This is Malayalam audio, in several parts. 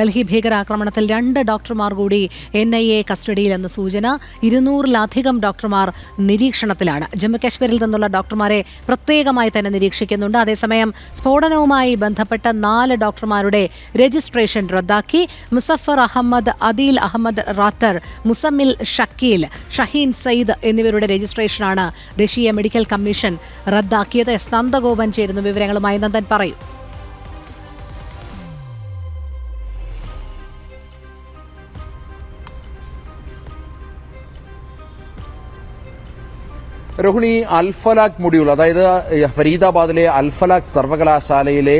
ഡൽഹി ഭീകരാക്രമണത്തിൽ രണ്ട് ഡോക്ടർമാർ കൂടി എൻ ഐ എ കസ്റ്റഡിയിലെന്ന സൂചന. ഇരുന്നൂറിലധികം ഡോക്ടർമാർ നിരീക്ഷണത്തിലാണ്. ജമ്മുകാശ്മീരിൽ നിന്നുള്ള ഡോക്ടർമാരെ പ്രത്യേകമായി തന്നെ നിരീക്ഷിക്കുന്നുണ്ട്. അതേസമയം സ്ഫോടനവുമായി ബന്ധപ്പെട്ട നാല് ഡോക്ടർമാരുടെ രജിസ്ട്രേഷൻ റദ്ദാക്കി. മുസഫർ അഹമ്മദ് അദീൽ അഹമ്മദ് റാത്തർ മുസമ്മിൽ ഷക്കീൽ ഷഹീൻ സയ്യിദ് എന്നിവരുടെ രജിസ്ട്രേഷനാണ് ദേശീയ മെഡിക്കൽ കമ്മീഷൻ റദ്ദാക്കിയത്. എസ് നന്ദഗോപൻ ചേരുന്നു വിവരങ്ങളുമായി. നന്ദൻ പറയൂ. രോഹിണി അൽഫലാഖ് മൊഡ്യൂൾ അതായത് ഫരീദാബാദിലെ അൽഫലാഖ് സർവകലാശാലയിലെ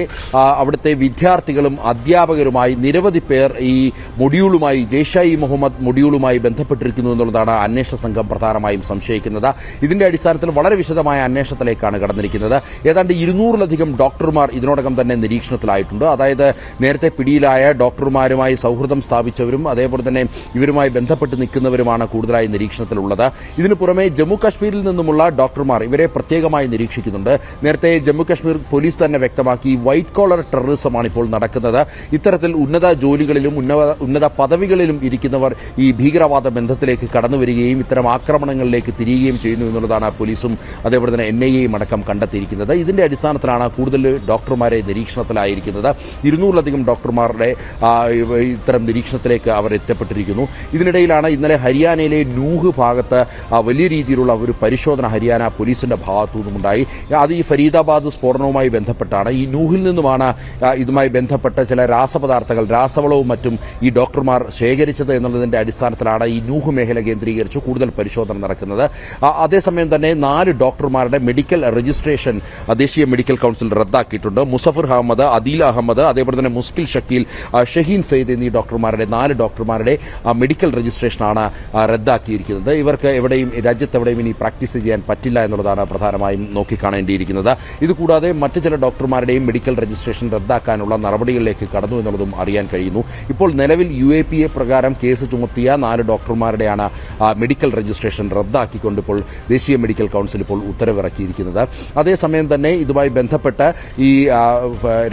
അവിടുത്തെ വിദ്യാർത്ഥികളും അധ്യാപകരുമായി നിരവധി പേർ ഈ മൊഡ്യൂളുമായി ജെയ്ഷായി മുഹമ്മദ് മൊഡ്യൂളുമായി ബന്ധപ്പെട്ടിരിക്കുന്നു എന്നുള്ളതാണ് അന്വേഷണ സംഘം പ്രധാനമായും സംശയിക്കുന്നത്. ഇതിന്റെ അടിസ്ഥാനത്തിൽ വളരെ വിശദമായ അന്വേഷണത്തിലേക്കാണ് കടന്നിരിക്കുന്നത്. ഏതാണ്ട് ഇരുന്നൂറിലധികം ഡോക്ടർമാർ ഇതിനോടകം തന്നെ നിരീക്ഷണത്തിലായിട്ടുണ്ട്. അതായത് നേരത്തെ പിടിയിലായ ഡോക്ടർമാരുമായി സൗഹൃദം സ്ഥാപിച്ചവരും അതേപോലെ തന്നെ ഇവരുമായി ബന്ധപ്പെട്ട് നിൽക്കുന്നവരുമാണ് കൂടുതലായി നിരീക്ഷണത്തിലുള്ളത്. ഇതിനു പുറമെ ജമ്മു കാശ്മീരിൽ നിന്നുമുള്ള ഡോക്ടർമാർ ഇവരെ പ്രത്യേകമായി നിരീക്ഷിക്കുന്നുണ്ട്. നേരത്തെ ജമ്മു കാശ്മീർ പോലീസ് തന്നെ വ്യക്തമാക്കി വൈറ്റ് കോളർ ടെററിസമാണ് ഇപ്പോൾ നടക്കുന്നത്. ഇത്തരത്തിൽ ഉന്നത ജോലികളിലും ഉന്നത ഉന്നത പദവികളിലും ഇരിക്കുന്നവർ ഈ ഭീകരവാദ ബന്ധത്തിലേക്ക് കടന്നു വരികയും ഇത്തരം ആക്രമണങ്ങളിലേക്ക് തിരിയുകയും ചെയ്യുന്നു എന്നുള്ളതാണ് പോലീസും അതേപോലെ തന്നെ എൻ ഐ എയും അടക്കം കണ്ടെത്തിയിരിക്കുന്നത്. ഇതിന്റെ അടിസ്ഥാനത്തിലാണ് കൂടുതൽ ഡോക്ടർമാരെ നിരീക്ഷണത്തിലായിരിക്കുന്നത്. ഇരുന്നൂറിലധികം ഡോക്ടർമാരുടെ ഇത്തരം നിരീക്ഷണത്തിലേക്ക് അവർ എത്തപ്പെട്ടിരിക്കുന്നു. ഇതിനിടയിലാണ് ഇന്നലെ ഹരിയാനയിലെ നൂഹ് ഭാഗത്ത് വലിയ രീതിയിലുള്ള ഒരു പരിശോധന ഹരിയാന പോലീസിന്റെ ഭാഗത്തു നിന്നുമുണ്ടായി അത് ഈ ഫരീദാബാദ് സ്ഫോടനവുമായി ബന്ധപ്പെട്ടാണ്. ഈ നൂഹിൽ നിന്നുമാണ് ഇതുമായി ബന്ധപ്പെട്ട ചില രാസപദാർത്ഥങ്ങൾ രാസവളവും മറ്റും ഈ ഡോക്ടർമാർ ശേഖരിച്ചത് എന്നുള്ളതിന്റെ അടിസ്ഥാനത്തിലാണ് ഈ നൂഹ് മേഖല കേന്ദ്രീകരിച്ച് കൂടുതൽ പരിശോധന നടക്കുന്നത്. അതേസമയം തന്നെ നാല് ഡോക്ടർമാരുടെ മെഡിക്കൽ രജിസ്ട്രേഷൻ ദേശീയ മെഡിക്കൽ കൌൺസിൽ റദ്ദാക്കിയിട്ടുണ്ട്. മുസഫർ അഹമ്മദ് അദീൽ അഹമ്മദ് അതേപോലെ തന്നെ മുസ്കിൽ ഷക്കീൽ ഷഹീൻ സയ്യിദ് എന്നീ ഡോക്ടർമാരുടെ നാല് ഡോക്ടർമാരുടെ മെഡിക്കൽ രജിസ്ട്രേഷനാണ് റദ്ദാക്കിയിരിക്കുന്നത്. ഇവർക്ക് എവിടെയും രാജ്യത്ത് എവിടെയും ഇനി പ്രാക്ടീസ് ചെയ്യാൻ പറ്റില്ല എന്നുള്ളതാണ് പ്രധാനമായും നോക്കിക്കാണേണ്ടിയിരിക്കുന്നത്. ഇതുകൂടാതെ മറ്റ് ചില ഡോക്ടർമാരുടെയും മെഡിക്കൽ രജിസ്ട്രേഷൻ റദ്ദാക്കാനുള്ള നടപടികളിലേക്ക് കടന്നു എന്നുള്ളതും അറിയാൻ കഴിയുന്നു. ഇപ്പോൾ നിലവിൽ യു എ പി എ പ്രകാരം കേസ് ചുമത്തിയ നാല് ഡോക്ടർമാരുടെയാണ് മെഡിക്കൽ രജിസ്ട്രേഷൻ റദ്ദാക്കിക്കൊണ്ട് ഇപ്പോൾ ദേശീയ മെഡിക്കൽ കൗൺസിൽ ഇപ്പോൾ ഉത്തരവിറക്കിയിരിക്കുന്നത്. അതേസമയം തന്നെ ഇതുമായി ബന്ധപ്പെട്ട് ഈ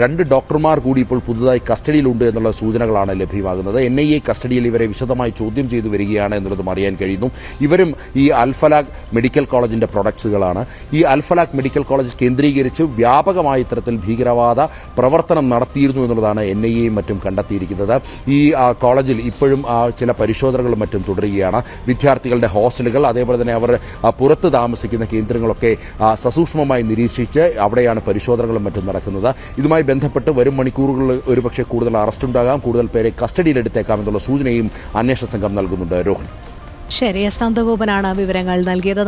രണ്ട് ഡോക്ടർമാർ കൂടി ഇപ്പോൾ പുതുതായി കസ്റ്റഡിയിലുണ്ട് എന്നുള്ള സൂചനകളാണ് ലഭ്യമാകുന്നത്. എൻ ഐ എ കസ്റ്റഡിയിൽ ഇവരെ വിശദമായി ചോദ്യം ചെയ്തു വരികയാണ് എന്നുള്ളതും അറിയാൻ കഴിയുന്നു. ഇവരും ഈ അൽഫലാഖ് മെഡിക്കൽ കോളേജിന്റെ പ്രൊഡക്ട്സുകളാണ്. ഈ അൽഫലാഖ് മെഡിക്കൽ കോളേജ് കേന്ദ്രീകരിച്ച് വ്യാപകമായ ഇത്തരത്തിൽ ഭീകരവാദ പ്രവർത്തനം നടത്തിയിരുന്നു എന്നുള്ളതാണ് എൻ ഐ എയും മറ്റും കണ്ടെത്തിയിരിക്കുന്നത്. ഈ കോളേജിൽ ഇപ്പോഴും ചില പരിശോധനകളും മറ്റും തുടരുകയാണ്. വിദ്യാർത്ഥികളുടെ ഹോസ്റ്റലുകൾ അതേപോലെ തന്നെ അവർ പുറത്ത് താമസിക്കുന്ന കേന്ദ്രങ്ങളൊക്കെ സസൂക്ഷ്മമായി നിരീക്ഷിച്ച് അവിടെയാണ് പരിശോധനകളും മറ്റും നടക്കുന്നത്. ഇതുമായി ബന്ധപ്പെട്ട് വരും മണിക്കൂറുകളിൽ ഒരുപക്ഷെ കൂടുതൽ അറസ്റ്റ് ഉണ്ടാകാം കൂടുതൽ പേരെ കസ്റ്റഡിയിലെടുത്തേക്കാം എന്നുള്ള സൂചനയും അന്വേഷണ സംഘം നൽകുന്നുണ്ട്. രോഹിണി. ശരി എസ് നന്ദഗോപനാണ് വിവരങ്ങൾ നൽകിയത്.